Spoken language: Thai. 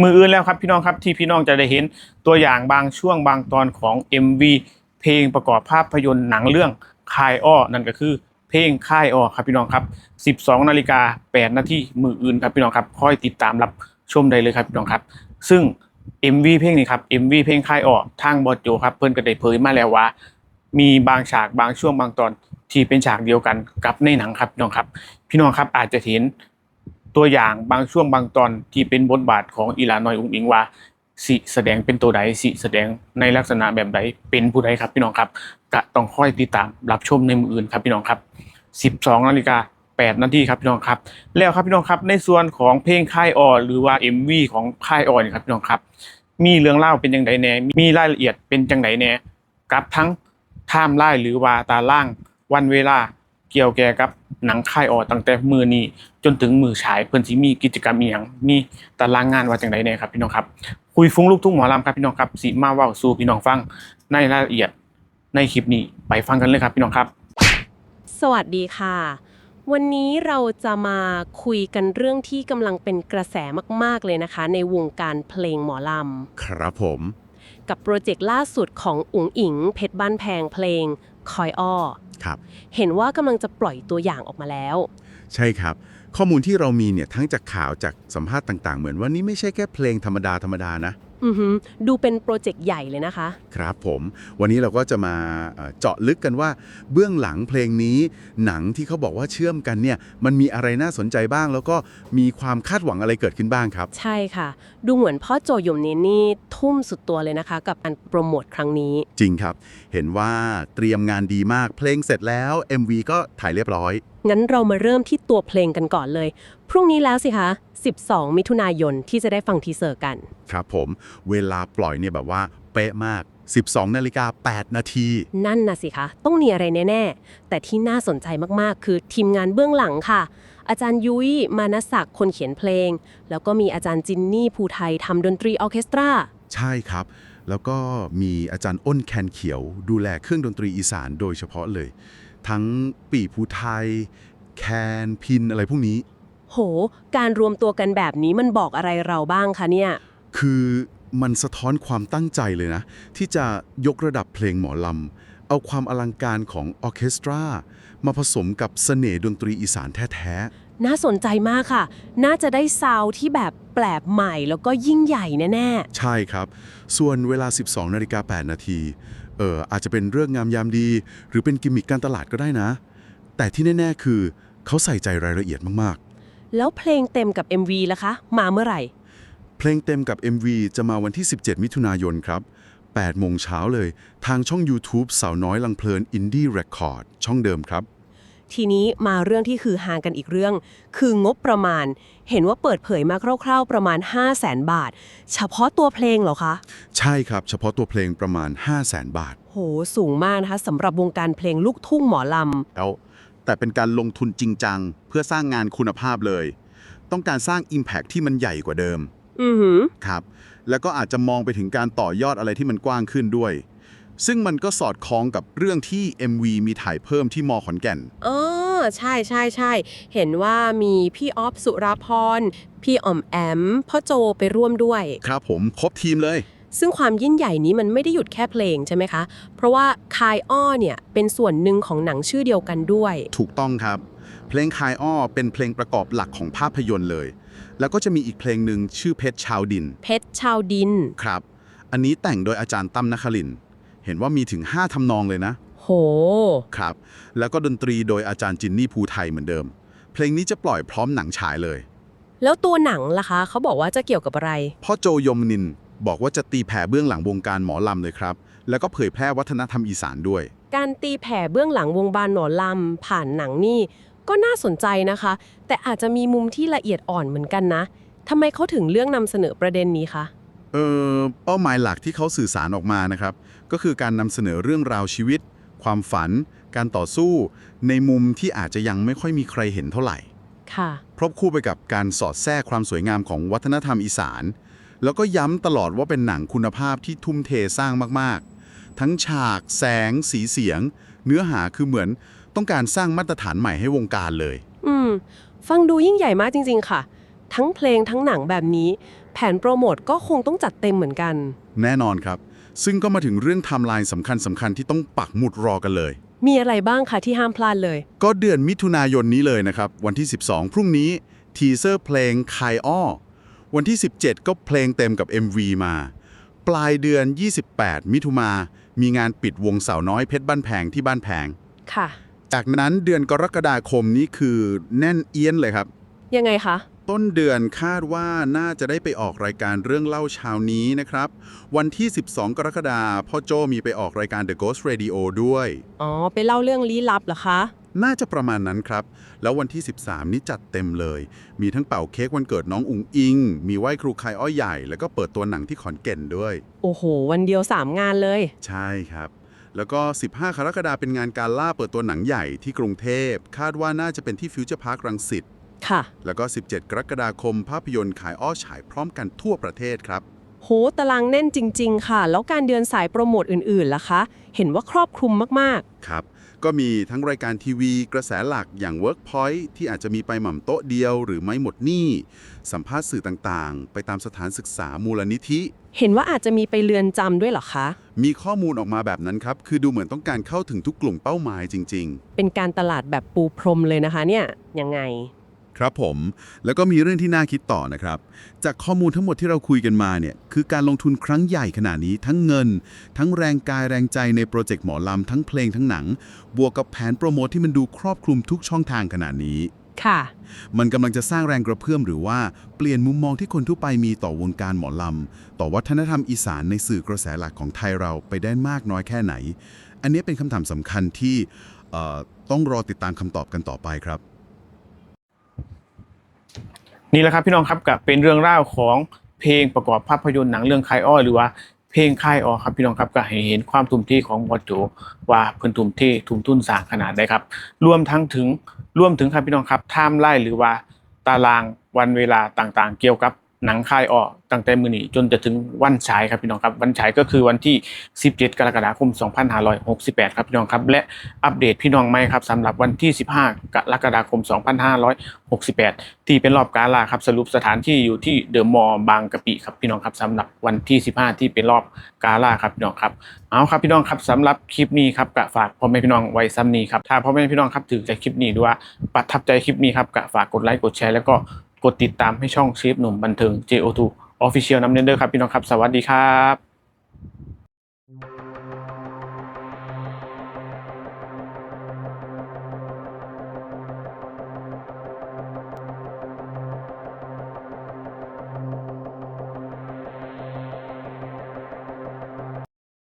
มืออื่นแล้วครับพี่น้องครับที่พี่น้องจะได้เห็นตัวอย่างบางช่วงบางตอนของ MV เพลงประกอบภาพยนตร์หนังเรื่องคายอ้อนั่นก็คือเพลงค่ายอ้อครับพี่น้องครับ 12นาฬิกา8นาทีมืออื่นครับพี่น้องครับคอยติดตามรับชมได้เลยครับพี่น้องครับ ซึ่ง MV เพลงนี้ครับ MV เพลงค่ายอ้อทางบอสโจครับเพิ่นก็ได้เผยมาแล้วว่า มีบางฉากบางช่วงบางตอนที่เป็นฉากเดียวกันกับในหนังครับพี่น้องครับ พี่น้องครับอาจจะเห็น ตัวอย่างบางช่วงบางตอนที่เป็นบทบาทของอีหลาน้อยอุ้งอิงว่าสิแสดงเป็นตัวใดสิแสดงในลักษณะแบบใดเป็นผู้ใดครับพี่น้องครับก็ต้องค่อยติดตามรับชมในมืออื่นครับพี่น้องครับ 12นาฬิกา8นาทีครับพี่น้องครับ แล้วครับพี่น้องครับในส่วนของเพลงค่ายออหรือว่า MV ของค่ายออนครับพี่น้องครับ มีเรื่องเล่าเป็นยังไงแน่มีรายละเอียดเป็นจังไดแน่กับทั้งไทม์ไลน์หรือว่าตารางวันเวลาเกี่ยวแก่กับ หนังค่ายออตั้งแต่มือนี้จนถึงมือฉายเพิ่นสิมีกิจกรรมอีหยังมีตารางงานว่าจังไดแหน่ครับพี่น้องครับ คุยฟุ้งลูกทุ่งหมอลำครับพี่น้องครับสิมาเว้าสู่พี่น้องฟังในรายละเอียดในคลิปนี้ไปฟังกันเลยครับพี่น้องครับ สวัสดีค่ะ วันนี้เราจะมาคุยกันเรื่องที่กำลังเป็นกระแสมาก ๆ เลยนะคะ ในวงการเพลงหมอลครับผมำกับโปรเจกต์ล่าสุดของอุ๋งอิง เพชรบ้านแพงเพลงคอยอ้อ ครับ เห็นว่ากำลังจะปล่อยตัวอย่างออกมาแล้ว ใช่ครับ ข้อมูลที่เรามีเนี่ยทั้งจากข่าวจากสัมภาษณ์ต่าง ๆ เหมือนว่านี่ไม่ใช่แค่เพลงธรรมดาธรรมดานะอือหือ ดูเป็นโปรเจกต์ใหญ่เลยนะคะ ครับผม วันนี้เราก็จะมาเอ่อเจาะลึกกันว่า เบื้องหลังเพลงนี้ หนังที่เขาบอกว่าเชื่อมกันเนี่ย มันมีอะไรน่าสนใจบ้าง แล้วก็มีความคาดหวังอะไรเกิดขึ้นบ้างครับ ใช่ค่ะ ดูเหมือนพ่อโจยมเนนนี่ทุ่มสุดตัวเลยนะคะ กับการโปรโมทครั้งนี้ จริงครับ เห็นว่าเตรียมงานดีมากเพลงเสร็จแล้ว MV ก็ถ่ายเรียบร้อยงั้นเรามาเริ่มที่ตัวเพลงกันก่อนเลย พรุ่งนี้แล้วสิคะ 12 มิถุนายนที่จะได้ฟังทีเซอร์กัน ครับผม เวลาปล่อยเนี่ยแบบว่าเป๊ะมาก 12นาฬิกา8นาที นั่นน่ะสิคะ ต้องมีอะไรแน่ ๆ แต่ที่น่าสนใจมากๆ คือทีมงานเบื้องหลังค่ะ อาจารย์ยุ้ย มานศักดิ์คนเขียนเพลง แล้วก็มีอาจารย์จินนี่ภูไทยทำดนตรีออร์เคสตรา ใช่ครับ แล้วก็มีอาจารย์อ้นแคนเขียว ดูแลเครื่องดนตรีอีสานโดยเฉพาะเลย ทั้งปีภูไทย แคนพินอะไรพวกนี้ โห การรวมตัวกันแบบนี้มันบอกอะไรเราบ้างคะเนี่ย คือมันสะท้อนความตั้งใจเลยนะ ที่จะยกระดับเพลงหมอลำ เอาความอลังการของออร์เคสตรา มาผสมกับเสน่ห์ดนตรีอีสานแท้น่าสนใจมากค่ะ น่าจะได้ซาวด์ที่แบบแปลกใหม่แล้วก็ยิ่งใหญ่แน่ ๆ ใช่ครับ ส่วนเวลา 12นาฬิกา8นาทีเอออาจจะเป็นเรื่องงามยามดี หรือเป็นกิมมิคการตลาดก็ได้นะ แต่ที่แน่ ๆ คือเขาใส่ใจรายละเอียดมากๆ แล้วเพลงเต็มกับ MV ล่ะคะ มาเมื่อไหร่ๆเพลงเต็มกับ MV จะมาวันที่ 17 มิถุนายนครับ8โมงเช้าเลย ทางช่อง YouTube สาวน้อยลังเพลินอินดี้เรคคอร์ดช่องเดิมครับ ทีนี้มาเรื่องที่คือหางกันอีกเรื่อง คืองบประมาณ เห็นว่าเปิดเผยมาคร่าว ๆ ประมาณ 5 0 0แสนบาท เฉพาะตัวเพลงเหรอคะ ใช่ครับ เฉพาะตัวเพลงประมาณ 5 0 0แสนบาท โห สูงมากนะคะสำหรับวงการเพลงลูกทุ่งหมอลแล้วแต่เป็นการลงทุนจริงจัง เพื่อสร้างงานคุณภาพเลย ต้องการสร้าง Impact ที่มันใหญ่กว่าเดิมำอือหือ ครับ แล้วก็อาจจะมองไปถึงการต่อยอดอะไรที่มันกว้างขึ้นด้วย ซึ่งมันก็สอดคล้องกับเรื่องที่ MV มีถ่ายเพิ่มที่มอขอนแก่นอ๋อใช่ใช่ใช่เห็นว่ามีพี่ออฟสุราพร พี่อ่อมแอม พ่อโจไปร่วมด้วย ครับผมครบทีมเลย ซึ่งความยิ่งใหญ่นี้มันไม่ได้หยุดแค่เพลงใช่ไหมคะ เพราะว่าคายอ้อเนี่ยเป็นส่วนหนึ่งของหนังชื่อเดียวกันด้วย ถูกต้องครับ เพลงคายอ้อเป็นเพลงประกอบหลักของภาพยนตร์เลย แล้วก็จะมีอีกเพลงหนึ่งชื่อเพชรชาวดิน เพชรชาวดิน ครับ อันนี้แต่งโดยอาจารย์ตั้มนครินทร์ เห็นว่ามีถึง 5ทำนองเลยนะ โห ครับ แล้วก็ดนตรีโดยอาจารย์จินนี่ภูไทยเหมือนเดิม เพลงนี้จะปล่อยพร้อมหนังฉายเลย แล้วตัวหนังล่ะคะ เขาบอกว่าจะเกี่ยวกับอะไร พ่อโจยมนินบอกว่าจะตีแผ่เบื้องหลังวงการหมอลำเลยครับ แล้วก็เผยแพร่วัฒนธรรมอีสานด้วย การตีแผ่เบื้องหลังวงบานหนอลำผ่านหนังนี่ ก็น่าสนใจนะคะ แต่อาจจะมีมุมที่ละเอียดอ่อนเหมือนกันนะทำไมเขาถึงเรื่องนำเสนอประเด็นนี้คะ เออเป้าหมายหลักที่เขาสื่อสารออกมานะครับ ก็คือการนำเสนอเรื่องราวชีวิต ความฝัน การต่อสู้ ในมุมที่อาจจะยังไม่ค่อยมีใครเห็นเท่าไหร่ค่ะครบคู่ไปกับการสอดแทรกความสวยงามของวัฒนธรรมอีสาน แล้วก็ย้ำตลอดว่าเป็นหนังคุณภาพที่ทุ่มเทสร้างมากๆ ทั้งฉาก แสง สีเสียง เนื้อหาคือเหมือนต้องการสร้างมาตรฐานใหม่ให้วงการเลย อืม ฟังดูยิ่งใหญ่มากจริง ๆ ค่ะ ทั้งเพลงทั้งหนังแบบนี้ แผนโปรโมทก็คงต้องจัดเต็มเหมือนกัน แน่นอนครับ ซึ่งก็มาถึงเรื่องไทม์ไลน์สำคัญสำคัญที่ต้องปักหมุดรอกันเลย มีอะไรบ้างคะที่ห้ามพลาดเลย ก็เดือนมิถุนายนนี้เลยนะครับ วันที่ 12 พรุ่งนี้ ทีเซอร์เพลงคายอ้อวันที่ 17 ก็เพลงเต็มกับ MV มา ปลายเดือน 28 มิถุนามีงานปิดวงสาวน้อยเพชรบ้านแพงที่บ้านแพงค่ะ จากนั้นเดือนกรกฎาคมนี้คือแน่นเอียนเลยครับ ยังไงคะ ต้นเดือนคาดว่าน่าจะได้ไปออกรายการเรื่องเล่าเช้านี้นะครับ วันที่ 12 กรกฎาคมพ่อโจมีไปออกรายการ The Ghost Radio ด้วย อ๋อ ไปเล่าเรื่องลี้ลับเหรอคะ น่าจะประมาณนั้นครับ แล้ววันที่ 13 นี้จัดเต็มเลย มีทั้งเป่าเค้กวันเกิดน้องอุ๋งอิง มีไหว้ครูคายอ้อยใหญ่ แล้วก็เปิดตัวหนังที่ขอนแก่นด้วย โอ้โห วันเดียว 3 งานเลย ใช่ครับ แล้วก็ 15กรกฎาคมเป็นงานการล่าเปิดตัวหนังใหญ่ที่กรุงเทพ คาดว่าน่าจะเป็นที่ฟิวเจอร์พาร์ครังสิต ค่ะ แล้วก็ 17 กรกฎาคม ภาพยนตร์ขายอ้อฉายพร้อมกันทั่วประเทศครับ โห ตารางแน่นจริง ๆ ค่ะ แล้วการเดินสายโปรโมทอื่นๆล่ะคะ เห็นว่าครอบคลุมมากครับ ก็มีทั้งรายการทีวี กระแสหลักอย่าง Workpoint ที่อาจจะมีไปหม่ำโต๊ะเดียวหรือไม่หมดหนี้ สัมภาษณ์สื่อต่างๆ ไปตามสถานศึกษามูลนิธิ ๆ เห็นว่าอาจจะมีไปเรือนจำด้วยเหรอคะ มีข้อมูลออกมาแบบนั้นครับ คือดูเหมือนต้องการเข้าถึงทุกกลุ่มเป้าหมายจริง เป็นการตลาดแบบปูพรมเลยนะคะเนี่ย ยังไงๆ ครับผม แล้วก็มีเรื่องที่น่าคิดต่อนะครับ จากข้อมูลทั้งหมดที่เราคุยกันมาเนี่ยคือการลงทุนครั้งใหญ่ขนาดนี้ทั้งเงิน ทั้งแรงกายแรงใจในโปรเจกต์หมอลำทั้งเพลงทั้งหนัง บวกกับแผนโปรโมทที่มันดูครอบคลุมทุกช่องทางขนาดนี้ค่ะ มันกำลังจะสร้างแรงกระเพื่อมหรือว่าเปลี่ยนมุมมองที่คนทั่วไปมีต่อวงการหมอลำ ต่อวัฒนธรรมอีสานในสื่อกระแสหลักของไทยเราไปได้มากน้อยแค่ไหน อันนี้เป็นคำถามสำคัญที่เอ่อต้องรอติดตามคำตอบกันต่อไปครับ นี่แหละครับพี่น้องครับกับเป็นเรื่องเล่าวของเพลงประกอบภาพยนตร์หนังเรื่องคายอ้อหรือว่าเพลงคายอ้อครับพี่น้องครับก็ให้เห็นความทุ่มเทของบอสโจว่าเพิ่นทุ่มเททุ่มทุนสร้างขนาดใดครับรวมทั้งถึงรวมถึงครับพี่น้องครับไทม์ไลน์หรือว่าตารางวันเวลาต่างๆ เกี่ยวกับ หนังคายอ้อตั้งแต่มือนี้จนจะถึงวันฉายครับพี่น้องครับวันฉายก็คือวันที่ 17 กรกฎาคม 2568 ครับพี่น้องครับและอัปเดตพี่น้องใหม่ครับสำหรับวันที่ 15 กรกฎาคม 2568 ที่เป็นรอบกาล่าครับสรุปสถานที่อยู่ที่เดอะมอลล์บางกะปิครับพี่น้องครับสำหรับวันที่ 15 ที่เป็นรอบกาล่าครับพี่น้องครับเอาครับพี่น้องครับสำหรับคลิปนี้ครับกะฝากพ่อแม่พี่น้องไว้ซ้ำนี้ครับถ้าพ่อแม่พี่น้องครับถือใจคลิปนี้หรือว่าประทับใจคลิปนี้ครับกะฝากกดไลค์กดแชร์แล้วก็ กดติดตามให้ช่องเชฟหนุ่มบันเทิง JO2 Official น้ำเน้นเด้อครับพี่น้องครับ สวัสดีครับ